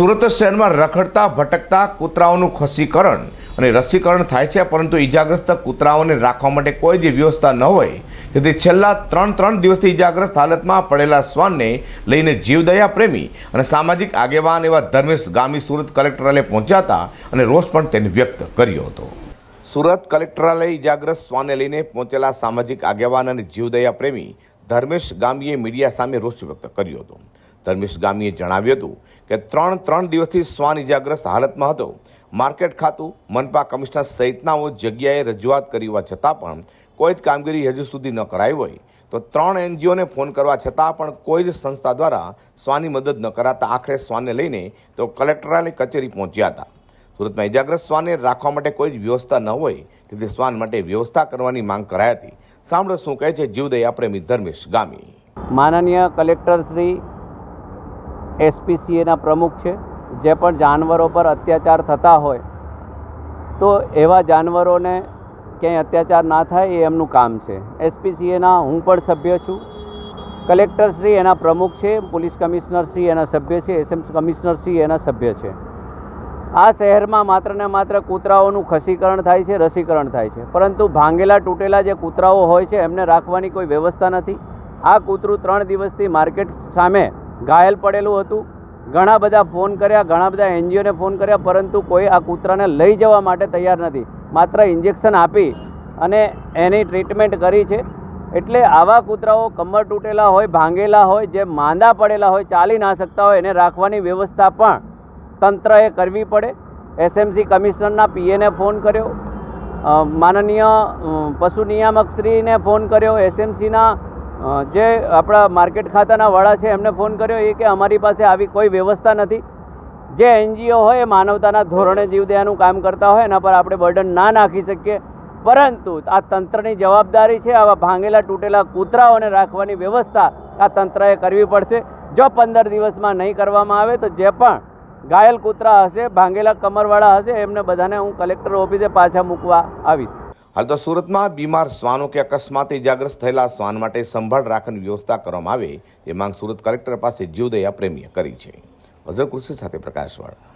સુરત શહેરમાં રખડતા, ભટકતા કૂતરાઓનું ખસીકરણ અને રસીકરણ થાય છે, પરંતુ ઈજાગ્રસ્ત કૂતરાઓને રાખવા માટે કોઈ જ વ્યવસ્થા ન હોય. તેથી છેલ્લા ત્રણ ત્રણ દિવસથી ઈજાગ્રસ્ત હાલતમાં પડેલા શ્વાનને લઈને જીવદયા પ્રેમી અને સામાજિક આગેવાન એવા ધર્મેશ ગામી સુરત કલેક્ટરાલય પહોંચ્યા અને રોષ પણ તેને વ્યક્ત કર્યો હતો. સુરત કલેક્ટરાલય ઈજાગ્રસ્ત શ્વાનને લઈને પહોંચેલા સામાજિક આગેવાન અને જીવદયા પ્રેમી ધર્મેશ ગામીએ મીડિયા સામે રોષ વ્યક્ત કર્યો હતો. ધર્મેશ ગામીએ જણાવ્યું હતું કે ત્રણ ત્રણ દિવસથી શ્વાન ઇજાગ્રસ્ત હાલતમાં હતો. માર્કેટ ખાતું, મનપા કમિશનર સહિતનાઓ જગ્યાએ રજૂઆત કરી હોવા છતાં પણ કોઈ જ કામગીરી હજુ સુધી ન કરાઈ હોય. તો ત્રણ એનજીઓને ફોન કરવા છતાં પણ કોઈ જ સંસ્થા દ્વારા શ્વાની મદદ ન કરાતા આખરે શ્વાનને લઈને તેઓ કલેક્ટરાલય કચેરી પહોંચ્યા હતા. સુરતમાં ઇજાગ્રસ્ત શ્વાનને રાખવા માટે કોઈ જ વ્યવસ્થા ન હોય તેથી શ્વાન માટે વ્યવસ્થા કરવાની માંગ કરાઈ હતી. સાંભળો શું કહે છે જીવદયા પ્રેમી ધર્મેશ ગામી. માનનીય કલેક્ટર શ્રી એસપીસીએના પ્રમુખ છે, જે પણ જાનવરો પર અત્યાચાર થતા હોય, તો એવા જાનવરોને ક્યાંય અત્યાચાર ના થાય એ એમનું કામ છે. એસપીસીએના હું પણ સભ્ય છું. કલેક્ટરશ્રી એના પ્રમુખ છે, પોલીસ કમિશનરશ્રી એના સભ્ય છે, એસએમ કમિશનરશ્રી એના સભ્ય છે. આ શહેરમાં માત્ર ને માત્ર કૂતરાઓનું ખસીકરણ થાય છે, રસીકરણ થાય છે. પરંતુ ભાંગેલા તૂટેલા જે કૂતરાઓ હોય છે, એમને રાખવાની કોઈ વ્યવસ્થા નથી. આ કૂતરું ત્રણ દિવસથી માર્કેટ સામે ઘાયલ પડેલું હતું. ઘણા બધા ફોન કર્યા, ઘણા બધા એનજીઓને ફોન કર્યા, પરંતુ કોઈ આ કૂતરાને લઈ જવા માટે તૈયાર નથી. માત્ર ઇન્જેક્શન આપી અને એની ટ્રીટમેન્ટ કરી છે. એટલે આવા કૂતરાઓ કમર તૂટેલા હોય, ભાંગેલા હોય, જે માંદા પડેલા હોય, ચાલી ના શકતા હોય, એને રાખવાની વ્યવસ્થા પણ તંત્રએ કરવી પડે. એસએમસી કમિશનરના પીએને ફોન કર્યો. માનનીય પશુ નિયામકશ્રીને ફોન કર્યો. એસએમસીના જે આપણા માર્કેટ ખાતાના વડા છે, એમને ફોન કર્યો એ કે અમારી પાસે આવી કોઈ વ્યવસ્થા નથી. જે એનજીઓ હોય એ માનવતાના ધોરણે જીવદયાનું કામ કરતા હોય, એના પર આપણે બર્ડન ના નાખી શકીએ. પરંતુ આ તંત્રની જવાબદારી છે, આવા ભાંગેલા તૂટેલા કૂતરાઓને રાખવાની વ્યવસ્થા આ તંત્રએ કરવી પડશે. જો પંદર દિવસમાં નહીં કરવામાં આવે, તો જે પણ ઘાયલ કૂતરા હશે, ભાંગેલા કમરવાળા હશે, એમને બધાને હું કલેક્ટર ઓફિસે પાછા મૂકવા આવીશ. હાલ તો સુરતમાં બીમાર શ્વાનો કે અકસ્માતે ઇજાગ્રસ્ત થયેલા શ્વાન માટે સંભાળ રાખવાની વ્યવસ્થા કરવામાં આવે એ માંગ સુરત કલેક્ટર પાસે જીવદયા પ્રેમીએ કરી છે. અઝર કૃષિ સાથે પ્રકાશવાળા.